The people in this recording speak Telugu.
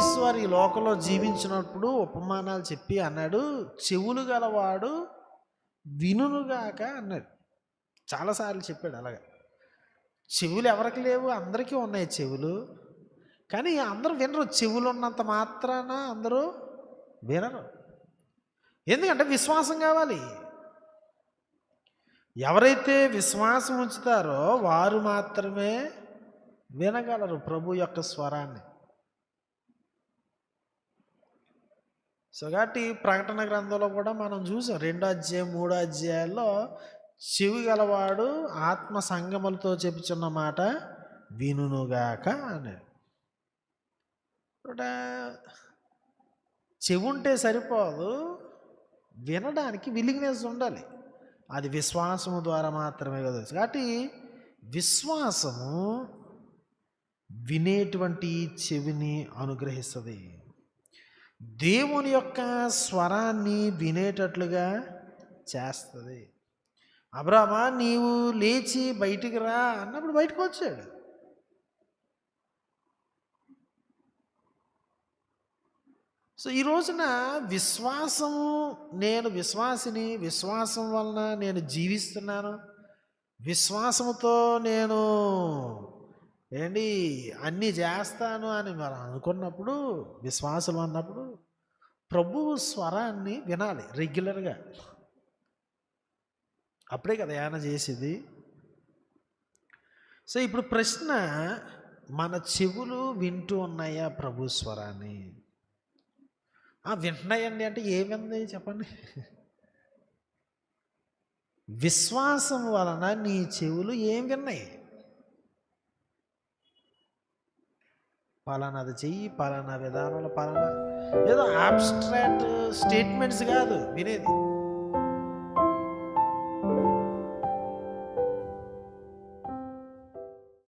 వారు ఈ లోకంలో జీవించినప్పుడు ఉపమానాలు చెప్పి అన్నాడు చెవులు గలవాడు వినుగాక అన్నాడు. చాలాసార్లు చెప్పాడు అలాగా. చెవులు ఎవరికి లేవు? అందరికీ ఉన్నాయి చెవులు. కానీ అందరూ వినరు. చెవులు ఉన్నంత మాత్రాన అందరూ వినరు. ఎందుకంటే విశ్వాసం కావాలి. ఎవరైతే విశ్వాసం ఉంచుతారో వారు మాత్రమే వినగలరు ప్రభు యొక్క స్వరాన్ని. సో కాబట్టి ప్రకటన గ్రంథంలో కూడా మనం చూసాం రెండో అధ్యాయం మూడో అధ్యాయాల్లో చెవి గలవాడు ఆత్మ సంగములతో చెప్పుచున్న మాట వినుగాక అని ఇక్కడ చెవి ఉంటే సరిపోదు వినడానికి విలిగ్నెస్ ఉండాలి. అది విశ్వాసము ద్వారా మాత్రమే కదా. కాబట్టి విశ్వాసము వినేటువంటి చెవిని అనుగ్రహిస్తుంది. దేవుని యొక్క స్వరాన్ని వినేటట్లుగా చేస్తుంది. అబ్రామా నీవు లేచి బయటికి రా అన్నప్పుడు బయటకు వచ్చాడు. సో ఈ రోజున విశ్వాసము నేను విశ్వాసిని విశ్వాసం వలన నేను జీవిస్తున్నాను. విశ్వాసముతో నేను ఏంటి? అన్నీ చేస్తాను అని మనం అనుకున్నప్పుడు విశ్వాసం అన్నప్పుడు ప్రభువు స్వరాన్ని వినాలి రెగ్యులర్గా. అప్పుడే కదా యాన చేసేది. సో ఇప్పుడు ప్రశ్న మన చెవులు వింటూ ఉన్నాయా ప్రభు స్వరాన్ని? ఆ, వింటున్నాయండి అంటే ఏమింది చెప్పండి? విశ్వాసం వలన నీ చెవులు ఏం విన్నాయి? పలానాది చెయ్యి పలానా విధానంలో పలానా ఏదో ఆబ్స్ట్రాక్ట్ స్టేట్మెంట్స్ కాదు వినేది.